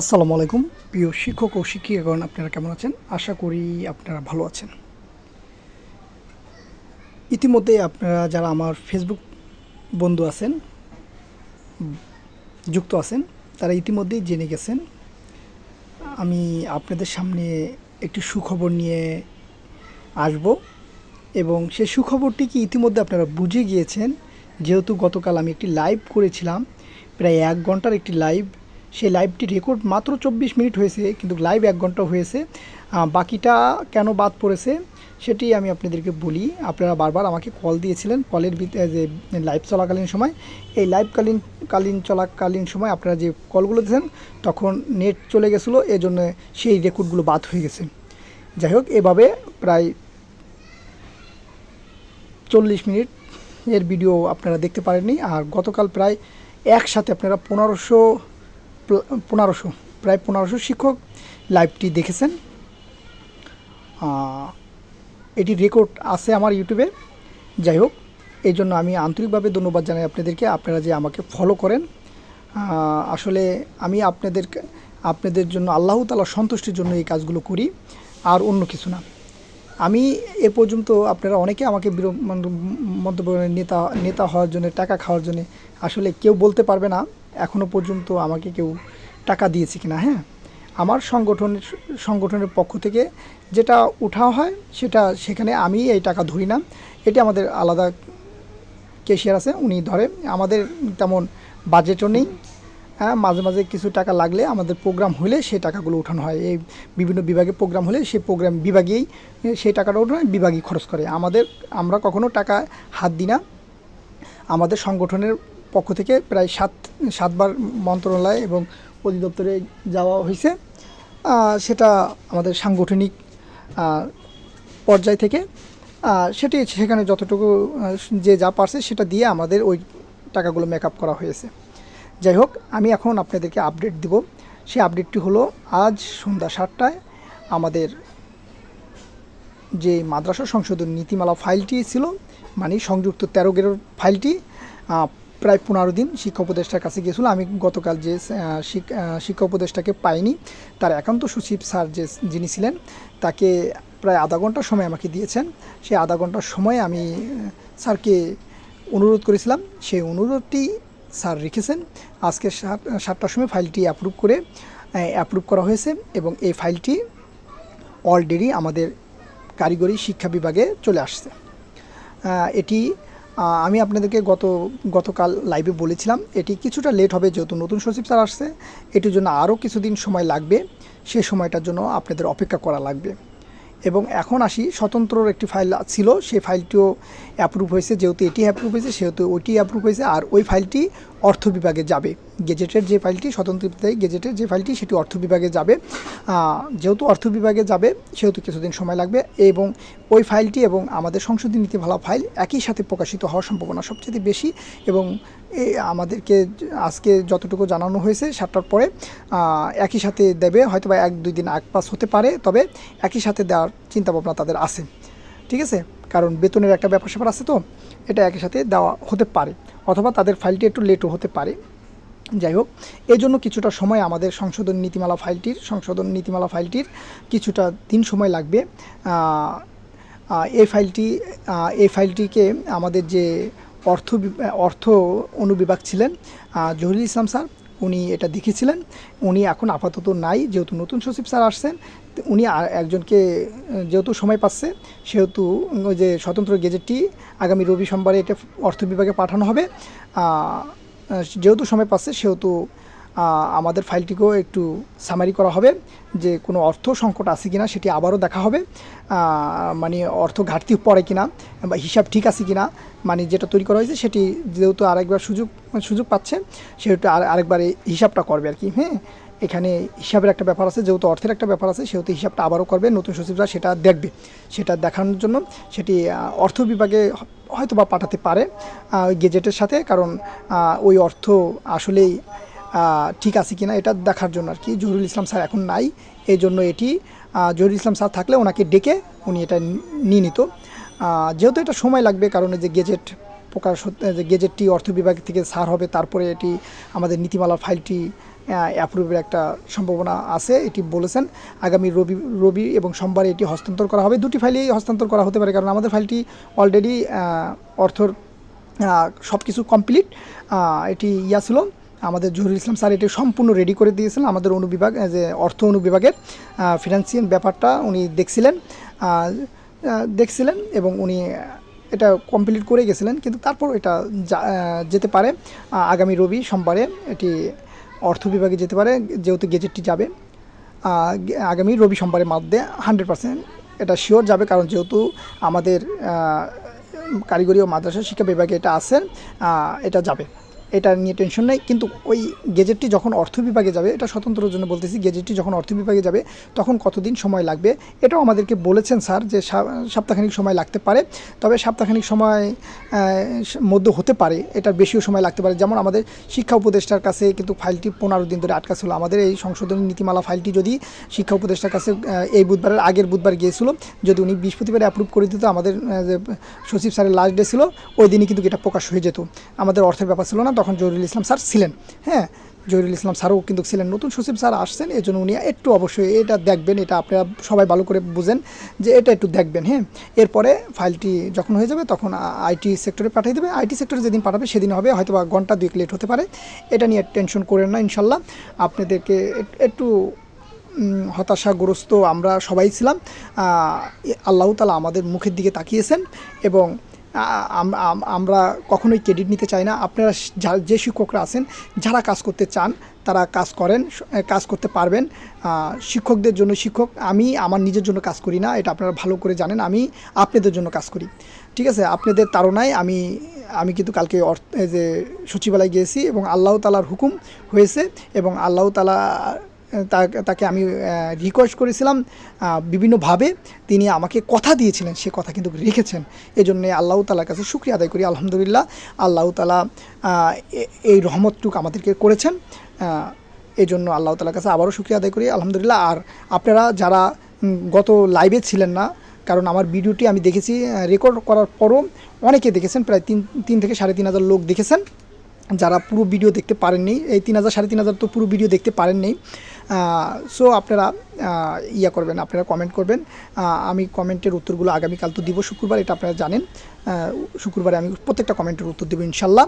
আসসালামু আলাইকুম। প্রিয় শিক্ষক ও শিক্ষিকাগণ, আপনারা কেমন আছেন? আশা করি আপনারা ভালো আছেন। ইতিমধ্যে আপনারা যারা আমার ফেসবুক বন্ধু আছেন, যুক্ত আছেন, তারা ইতিমধ্যেই জেনে গেছেন, আমি আপনাদের সামনে একটি সুখবর নিয়ে আসব এবং সেই সুখবরটি কি ইতিমধ্যে আপনারা বুঝে গিয়েছেন? যেহেতু গতকাল আমি একটি লাইভ করেছিলাম, প্রায় এক ঘণ্টার একটি লাইভ সেই লাইভটি রেকর্ড মাত্র চব্বিশ মিনিট হয়েছে, কিন্তু লাইভ এক ঘণ্টা হয়েছে। বাকিটা কেন বাদ পড়েছে, সেটি আমি আপনাদেরকে বলি। আপনারা বারবার আমাকে কল দিয়েছিলেন কলের যে লাইভ চলাকালীন সময়। এই লাইভকালীন কালীন চলাকালীন সময় আপনারা যে কলগুলো দিয়েছেন, তখন নেট চলে গেছিল, এজন্য সেই রেকর্ডগুলো বাদ হয়ে গেছে। যাই হোক, এভাবে প্রায় চল্লিশ মিনিট এর ভিডিও আপনারা দেখতে পারেননি, আর গতকাল প্রায় একসাথে আপনারা পনেরোশো পনেরোশো, প্রায় পনেরোশো শিক্ষক লাইভটি দেখেছেন। এটি রেকর্ড আছে আমার ইউটিউবে। যাই হোক, এই জন্য আমি আন্তরিকভাবে ধন্যবাদ জানাই আপনাদেরকে। আপনারা যে আমাকে ফলো করেন আসলে আমি আপনাদেরকে, আপনাদের জন্য আল্লাহ তালা সন্তুষ্টির জন্য এই কাজগুলো করি, আর অন্য কিছু না। আমি এ পর্যন্ত আপনারা অনেকে আমাকে মন্তব্য, নেতা নেতা হওয়ার জন্য, টাকা খাওয়ার জন্য আসলে কেউ বলতে পারবে না। এখনও পর্যন্ত আমাকে কেউ টাকা দিয়েছে কিনা হ্যাঁ? আমার সংগঠনের সংগঠনের পক্ষ থেকে যেটা উঠা হয় সেটা সেখানে আমি এই টাকা ধরি না। এটি আমাদের আলাদা কেশিয়ার আছে উনি ধরে। আমাদের তেমন বাজেটও নেই। হ্যাঁ মাঝে মাঝে কিছু টাকা লাগলে আমাদের প্রোগ্রাম হলে সেই টাকাগুলো উঠানো হয়। এই বিভিন্ন বিভাগে প্রোগ্রাম হলে সেই প্রোগ্রাম বিভাগেই সেই টাকাটা উঠানো হয়, বিভাগই খরচ করে। আমাদের আমরা কখনো টাকা হাত দিই না। আমাদের সংগঠনের পক্ষ থেকে প্রায় সাত, সাতবার মন্ত্রণালয় এবং অধিদপ্তরে যাওয়া হয়েছে। সেটা আমাদের সাংগঠনিক পর্যায় থেকে। সেটি সেখানে যতটুকু যে যা পারছে সেটা দিয়ে আমাদের ওই টাকাগুলো মেকআপ করা হয়েছে। যাই হোক, আমি এখন আপনাদেরকে আপডেট দিব। সেই আপডেটটি হলো, আজ সন্ধ্যা সাতটায় আমাদের যে মাদ্রাসা সংশোধন নীতিমালা ফাইলটি ছিল মানে সংযুক্ত তেরো গেরোর ফাইলটি প্রায় পনেরো দিন শিক্ষা উপদেষ্টার কাছে গিয়েছিল। আমি গতকাল যে শিক- শিক্ষা উপদেষ্টাকে পাইনি, তার একান্ত সচিব স্যার যে, যিনি ছিলেন, তাকে প্রায় আধা ঘণ্টা সময় আমাকে দিয়েছেন। সেই আধা ঘণ্টার সময় আমি স্যারকে অনুরোধ করেছিলাম। সেই অনুরোধটি স্যার রেখেছেন। আজকে সাত, সাতটার সময় ফাইলটি অ্যাপ্রুভ করে অ্যাপ্রুভ করা হয়েছে এবং এই ফাইলটি অলরেডি আমাদের কারিগরি শিক্ষা বিভাগে চলে আসছে। এটি আমি আপনাদেরকে গত, গতকাল লাইভে বলেছিলাম, এটি কিছুটা লেট হবে যেহেতু নতুন সচিব স্যার আসছে। এটির জন্য আরও কিছুদিন সময় লাগবে, সে সময়টার জন্য আপনাদের অপেক্ষা করা লাগবে। এবং এখন আসি স্বতন্ত্রর একটি ফাইল ছিল, সেই ফাইলটিও অ্যাপ্রুভ হয়েছে, যেহেতু এটি অ্যাপ্রুভ হয়েছে, সেহেতু ওইটি অ্যাপ্রুভ হয়েছে, আর ওই ফাইলটি অর্থ বিভাগে যাবে। গেজেটের যে ফাইলটি, স্বতন্ত্র গেজেটের যে ফাইলটি, সেটি অর্থ বিভাগে যাবে। যেহেতু অর্থ বিভাগে যাবে, সেহেতু কিছুদিন সময় লাগবে এবং ওই ফাইলটি এবং আমাদের সংশোধনী নীতিমালা ফাইল একই সাথে প্রকাশিত হওয়ার সম্ভাবনা সবচেয়ে বেশি এবং আমাদেরকে আজকে যতটুকু জানানো হয়েছে, সাতটার পরে একই সাথে দেবে হয়তো বা এক, দুই দিন এক পাস হতে পারে, তবে একই সাথে দেওয়ার চিন্তাভাবনা তাদের আছে। ঠিক আছে? কারণ বেতনের একটা ব্যাপার স্যাপার আছে তো, এটা একই সাথে দেওয়া হতে পারে। অথবা তাদের ফাইলটি একটু লেটও হতে পারে। যাই হোক এই জন্য কিছুটা সময় আমাদের সংশোধন নীতিমালা ফাইলটির, সংশোধন নীতিমালা ফাইলটির কিছুটা দিন সময় লাগবে। এই ফাইলটি এই ফাইলটিকে আমাদের যে অর্থ অর্থ অনুবিভাগ ছিলেন জহিরুল ইসলাম স্যার উনি এটা দেখেছিলেন উনি এখন আপাতত নাই, যেহেতু নতুন সচিব স্যার আসছেন উনি একজনকে, যেহেতু সময় পাচ্ছে, সেহেতু ওই যে স্বতন্ত্র গেজেটটি আগামী রবি সোমবারে এটা অর্থ বিভাগে পাঠানো হবে। যেহেতু সময় পাচ্ছে, সেহেতু আমাদের ফাইলটিকেও একটু সামারি করা হবে যে কোনো অর্থ সংকট আছে কিনা সেটি আবারও দেখা হবে। মানে অর্থ ঘাটতি পড়ে কিনা বা হিসাব ঠিক আছে কিনা মানে যেটা তৈরি করা হয়েছে সেটি যেহেতু আরেকবার সুযোগ সুযোগ পাচ্ছে, সেহেতু আর আরেকবার হিসাবটা করবে আর কি হ্যাঁ? এখানে হিসাবের একটা ব্যাপার আছে, যেহেতু অর্থের একটা ব্যাপার আছে, সেহেতু হিসাবটা আবারও করবে, নতুন সচিবরা সেটা দেখবে। সেটা দেখানোর জন্য সেটি অর্থ বিভাগে হয়তো বা পাঠাতে পারে গেজেটের সাথে, কারণ ওই অর্থ আসলেই ঠিক আছে কিনা এটা দেখার জন্য আর কি। জহুরুল ইসলাম স্যার এখন নাই এই জন্য এটি জহুরুল ইসলাম স্যার থাকলে ওনাকে ডেকে উনি এটা নিয়ে নিত। যেহেতু এটা সময় লাগবে, কারণ এই যে গেজেট প্রকাশ যে গেজেটটি অর্থ বিভাগ থেকে সার হবে, তারপরে এটি আমাদের নীতিমালা ফাইলটি অ্যাপ্রুভের একটা সম্ভাবনা আছে, এটি বলেছেন। আগামী রবি রবি এবং সোমবার এটি হস্তান্তর করা হবে। দুটি ফাইলেই হস্তান্তর করা হতে পারে, কারণ আমাদের ফাইলটি অলরেডি অর্থর সব কিছু কমপ্লিট এটি ইয়া ছিল আমাদের জহুরুল ইসলাম স্যার এটি সম্পূর্ণ রেডি করে দিয়েছিলেন। আমাদের অনুবিভাগ, যে অর্থ অনুবিভাগের ফিনান্সিয়াল ব্যাপারটা উনি দেখছিলেন দেখছিলেন এবং উনি এটা কমপ্লিট করে গেছিলেন। কিন্তু তারপর এটা যেতে পারে আগামী রবি সোমবারে এটি অর্থ বিভাগে যেতে পারে, যেহেতু গেজেটটি যাবে আগামী রবি সোমবারের মধ্যে হান্ড্রেড পার্সেন্ট এটা শিওর যাবে। কারণ যেহেতু আমাদের কারিগরি ও মাদ্রাসা শিক্ষা বিভাগে এটা আছে এটা যাবে। এটা নিয়ে টেনশন নেই। কিন্তু ওই গেজেটটি যখন অর্থ বিভাগে যাবে, এটা স্বতন্ত্রের জন্য বলতেছি গেজেটটি যখন অর্থ বিভাগে যাবে, তখন কতদিন সময় লাগবে? এটাও আমাদেরকে বলেছেন স্যার যে সপ্তাহখানিক সময় লাগতে পারে। তবে সপ্তাহখানিক সময় মধ্যে হতে পারে। এটার বেশিও সময় লাগতে পারে। যেমন আমাদের শিক্ষা উপদেষ্টার কাছে কিন্তু ফাইলটি পনেরো দিন ধরে আটকা ছিল। আমাদের এই সংশোধনী নীতিমালা ফাইলটি যদি শিক্ষা উপদেষ্টার কাছে এই বুধবারের আগের বুধবার গিয়েছিল, যদি উনি বৃহস্পতিবারে অ্যাপ্রুভ করে দিত, আমাদের সচিব স্যারের লাস্ট ডে ছিল, ওই দিনই কিন্তু এটা প্রকাশ হয়ে যেত। আমাদের অর্থের ব্যাপার ছিল না। তখন জহিরুল ইসলাম স্যার ছিলেন। হ্যাঁ জহিরুল ইসলাম স্যারও কিন্তু ছিলেন। নতুন সচিব স্যার আসছেন এই জন্য উনি একটু অবশ্যই এটা দেখবেন, এটা আপনারা সবাই ভালো করে বুঝেন যে এটা একটু দেখবেন হ্যাঁ। এরপরে ফাইলটি যখন হয়ে যাবে তখন আইটি সেক্টরে পাঠিয়ে দেবে। আইটি সেক্টরে যেদিন পাঠাবে সেদিন হবে হয়তো বা ঘণ্টা দুয়েক লেট হতে পারে। এটা নিয়ে টেনশন করেন না, ইনশাল্লাহ। আপনাদেরকে একটু হতাশাগ্রস্ত আমরা সবাই ছিলাম। আল্লাহ তালা আমাদের মুখের দিকে তাকিয়েছেন এবং আমরা কখনোই ক্রেডিট নিতে চাই না। আপনারা যা- শিক্ষকরা আছেন, যারা কাজ করতে চান, তারা কাজ করেন কাজ করতে পারবেন। শিক্ষকদের জন্য শিক্ষক, আমি আমার নিজের জন্য কাজ করি না, এটা আপনারা ভালো করে জানেন, আমি আপনাদের জন্য কাজ করি। ঠিক আছে? আপনাদের তাড়নায় আমি আমি কিন্তু কালকে যে সচিবালয় গিয়েছি এবং আল্লাহ তালার হুকুম হয়েছে এবং আল্লাহ তালা তাকে আমি রিকোয়েস্ট করেছিলাম বিভিন্নভাবে। তিনি আমাকে কথা দিয়েছিলেন, সে কথা কিন্তু রেখেছেন। এই জন্যে আল্লাহ তালার কাছে শুক্রিয়া আদায় করি, আলহামদুলিল্লাহ। আল্লাহ তালা এই রহমতটুকু আমাদেরকে করেছেন। এই জন্য আল্লাহ তালার কাছে আবারও শুক্রিয়া আদায় করি, আলহামদুলিল্লাহ। আর আপনারা যারা গত লাইভে ছিলেন না, কারণ আমার ভিডিওটি আমি দেখেছি রেকর্ড করার পরও অনেকে দেখেছেন, প্রায় তিন তিন থেকে সাড়ে তিন হাজার লোক দেখেছেন। যারা পুরো ভিডিও দেখতে পারেননি, এই তিন হাজার, সাড়ে তিন হাজার তো পুরো ভিডিও দেখতে পারেননি। সো আপনারা ইয়া করবেন, আপনারা কমেন্ট করবেন। আমি কমেন্টের উত্তরগুলো আগামীকাল তো দিব, শুক্রবার এটা আপনারা জানেন। শুক্রবারে আমি প্রত্যেকটা কমেন্টের উত্তর দেবো ইনশাল্লাহ।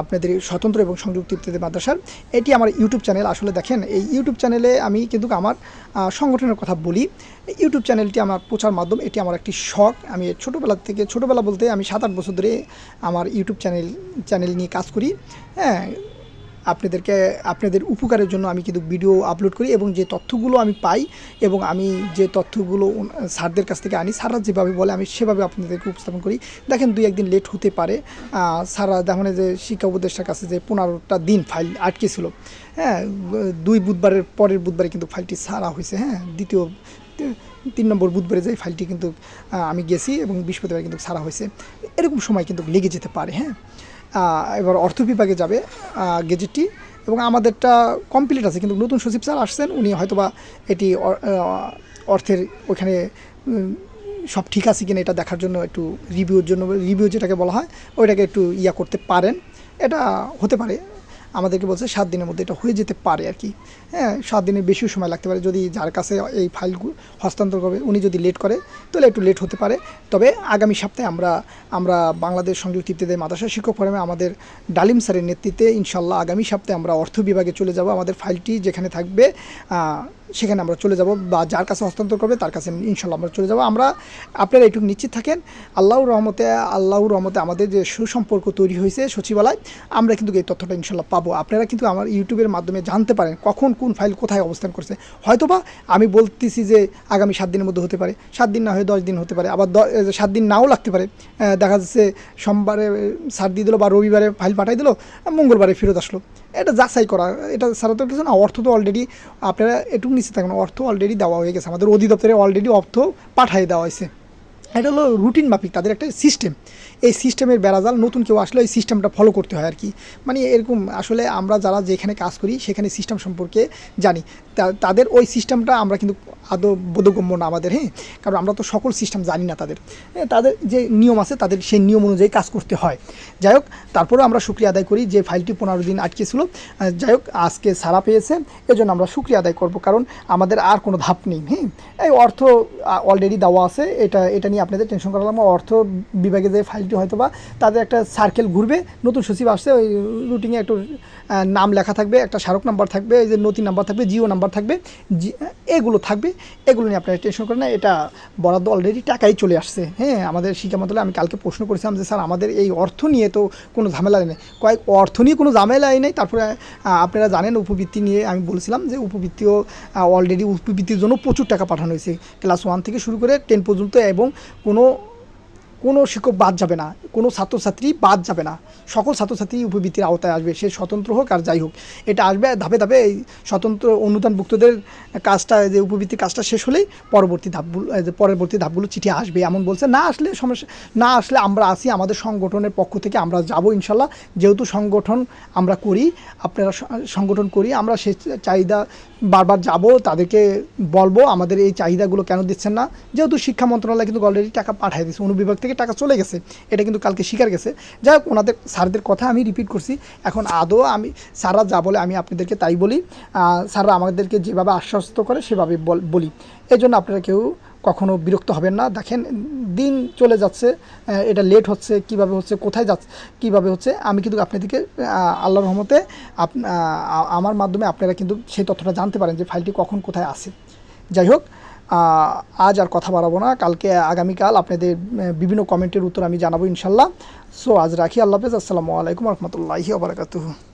আপনাদের স্বতন্ত্র এবং সংযুক্ত ইত্যাদি মাদ্রাসার। এটি আমার ইউটিউব চ্যানেল, আসলে দেখেন, এই ইউটিউব চ্যানেলে আমি কিন্তু আমার সংগঠনের কথা বলি। ইউটিউব চ্যানেলটি আমার প্রচার মাধ্যম, এটি আমার একটি শখ। আমি ছোটোবেলা থেকে, ছোটোবেলা বলতে আমি সাত আট বছর ধরে আমার ইউটিউব চ্যানেল চ্যানেল নিয়ে কাজ করি। হ্যাঁ আপনাদেরকে, আপনাদের উপকারের জন্য আমি কিন্তু ভিডিও আপলোড করি এবং যে তথ্যগুলো আমি পাই এবং আমি যে তথ্যগুলো স্যারদের কাছ থেকে আনি, স্যাররা যেভাবে বলে আমি সেভাবে আপনাদেরকে উপস্থাপন করি। দেখেন দুই একদিন লেট হতে পারে। স্যাররা দেখুন যে শিক্ষা উপদেষ্টার কাছে যে পনেরোটা দিন ফাইল আটকে ছিল হ্যাঁ দুই বুধবারের পরের বুধবারে কিন্তু ফাইলটি সারা হয়েছে। হ্যাঁ দ্বিতীয়, তিন নম্বর বুধবারে যে ফাইলটি কিন্তু আমি গেছি এবং বৃহস্পতিবার কিন্তু সারা হয়েছে। এরকম সময় কিন্তু লেগে যেতে পারে। হ্যাঁ এবার অর্থ বিভাগে যাবে গেজেটটি। এবং আমাদেরটা কমপ্লিট আছে, কিন্তু নতুন সচিব স্যার আসছেন, উনি হয়তোবা এটি অর্থের ওখানে সব ঠিক আছে কিনা এটা দেখার জন্য একটু রিভিউর জন্য রিভিউ যেটাকে বলা হয়, ওইটাকে একটু ইয়া করতে পারেন। এটা হতে পারে। আমাদেরকে বলছে সাত দিনের মধ্যে এটা হয়ে যেতে পারে আর কি। হ্যাঁ সাত দিনের বেশিও সময় লাগতে পারে যদি যার কাছে এই ফাইলগুলো হস্তান্তর করবে, উনি যদি লেট করে, তাহলে একটু লেট হতে পারে। তবে আগামী সপ্তাহে আমরা আমরা বাংলাদেশ সংযুক্ত ইত্যাদি মাদ্রাসা শিক্ষক ফোরামে আমাদের ডালিম স্যারের নেতৃত্বে ইনশাল্লাহ আগামী সপ্তাহে আমরা অর্থ বিভাগে চলে যাব। আমাদের ফাইলটি যেখানে থাকবে সেখানে আমরা চলে যাব বা যার কাছে হস্তান্তর করবে, তার কাছে ইনশাল্লাহ আমরা চলে যাব। আমরা আপনারা এইটুকু নিশ্চিত থাকেন, আল্লাহর রহমতে আল্লাহর রহমতে আমাদের যে সুসম্পর্ক তৈরি হয়েছে সচিবালয়, আমরা কিন্তু এই তথ্যটা ইনশাল্লাহ পাবো। আপনারা কিন্তু আমার ইউটিউবের মাধ্যমে জানতে পারেন কখন কোন ফাইল কোথায় অবস্থান করছে। হয়তোবা আমি বলতেছি যে আগামী সাত দিনের মধ্যে হতে পারে, সাত দিন না হয়ে দশ দিন হতে পারে, আবার সাত দিন নাও লাগতে পারে। দেখা যাচ্ছে সোমবারে সার দিয়ে দিল বা রবিবারে ফাইল পাঠাই দিল, মঙ্গলবারে ফেরত আসলো। এটা যাচাই করা, এটা ছাড়া তো না, অর্থ তো অলরেডি আপনারা একটু নিচে থাকবেন অর্থ অলরেডি দেওয়া হয়ে গেছে। আমাদের অধিদপ্তরে অলরেডি অর্থ পাঠিয়ে দেওয়া হয়েছে। এটা হলো রুটিন মাফিক তাদের একটা সিস্টেম এই সিস্টেমের বেড়াজাল নতুন কেউ আসলে এই সিস্টেমটা ফলো করতে হয় আর কি মানে এরকম আসলে আমরা যারা যেখানে কাজ করি সেখানে সিস্টেম সম্পর্কে জানি। তাদের ওই সিস্টেমটা আমরা কিন্তু আদৌ বোধগম্য না আমাদের হ্যাঁ? কারণ আমরা তো সকল সিস্টেম জানি না তাদের। হ্যাঁ, তাদের যে নিয়ম আছে তাদের সেই নিয়ম অনুযায়ী কাজ করতে হয়। যাই হোক তারপরেও আমরা শুক্রিয়া আদায় করি যে ফাইলটি পনেরো দিন আটকে ছিল। যাই হোক আজকে সারা পেয়েছে। এজন্য আমরা শুক্রিয়া আদায় করব কারণ আমাদের আর কোনো ধাপ নেই হ্যাঁ? এই অর্থ অলরেডি দেওয়া আছে। এটা এটা নিয়ে আপনাদের টেনশন করা লাগবে অর্থ বিভাগে যে ফাইলটি হয়তো বা তাদের একটা সার্কেল ঘুরবে। নতুন সচিব আসছে, ওই রুটিনে একটু নাম লেখা থাকবে, একটা স্মারক নাম্বার থাকবে, এই যে নথি নাম্বার থাকবে, জিও নাম্বার থাকবে এগুলো থাকবে। এগুলো নিয়ে আপনারা টেনশন করেন না, এটা বরাদ্দ অলরেডি টাকাই চলে আসছে। হ্যাঁ আমাদের শিক্ষা মন্ত্রণালয়ে আমি কালকে প্রশ্ন করেছিলাম যে, স্যার, আমাদের এই অর্থ নিয়ে তো কোনো ঝামেলা নেই। কয়েক, অর্থ নিয়ে কোনো ঝামেলাই নেই। তারপরে আপনারা জানেন উপবৃত্তি নিয়ে আমি বলছিলাম যে, উপবৃত্তিও অলরেডি উপবৃত্তির জন্য প্রচুর টাকা পাঠানো হয়েছে। ক্লাস ওয়ান থেকে শুরু করে টেন পর্যন্ত এবং কোনো কোনো শিক্ষক বাদ যাবে না। কোনো ছাত্রছাত্রী বাদ যাবে না। সকল ছাত্রছাত্রী উপবৃত্তির আওতায় আসবে, সে স্বতন্ত্র হোক আর যাই হোক। এটা আসবে ধাপে ধাপে এই স্বতন্ত্র অনুদানভুক্তদের কাজটা যে উপবৃত্তির কাজটা শেষ হলেই পরবর্তী ধাপগুলো পরবর্তী ধাপগুলো চিঠি আসবে। এমন বলছে, না আসলে সমস্যা, না আসলে আমরা আসি আমাদের সংগঠনের পক্ষ থেকে, আমরা যাব ইনশাল্লাহ যেহেতু সংগঠন আমরা করি, আপনারা সংগঠন করি, আমরা সে চাহিদা বারবার যাব, তাদেরকে বলব, আমাদের এই চাহিদাগুলো কেন দিচ্ছেন না? যেহেতু শিক্ষা মন্ত্রণালয় কিন্তু অলরেডি টাকা পাঠিয়ে দিয়েছে অনুবিভাগ থেকে টাকা চলে গেছে। এটা কিন্তু কালকে শিকার গেছে। যাই হোক, ওনাদের, স্যারদের কথা আমি রিপিট করছি। এখন আদৌ আমি, স্যাররা যা বলে আমি আপনাদেরকে তাই বলি। স্যাররা আমাদেরকে যেভাবে আশ্বস্ত করে সেভাবে বল- এই জন্য আপনারা কেউ কখনো বিরক্ত হবেন না। দেখেন, দিন চলে যাচ্ছে এটা লেট হচ্ছে, কীভাবে হচ্ছে, কোথায় যাচ্ছে, কীভাবে হচ্ছে, আমি কিন্তু আপনাদেরকে আল্লাহর রহমতে আমার মাধ্যমে আপনারা কিন্তু সেই তথ্যটা জানতে পারেন যে ফাইলটি কখন কোথায় আছে। যাই হোক আজ আর কথা বাড়াবো না। কালকে, আগামীকাল আপনাদের বিভিন্ন কমেন্টের উত্তর আমি জানাব ইনশাল্লাহ। সো আজ রাখি আল্লাহ হাফেজ। আসসালামু আলাইকুম রহমতুল্লাহি আবরাকাতুহু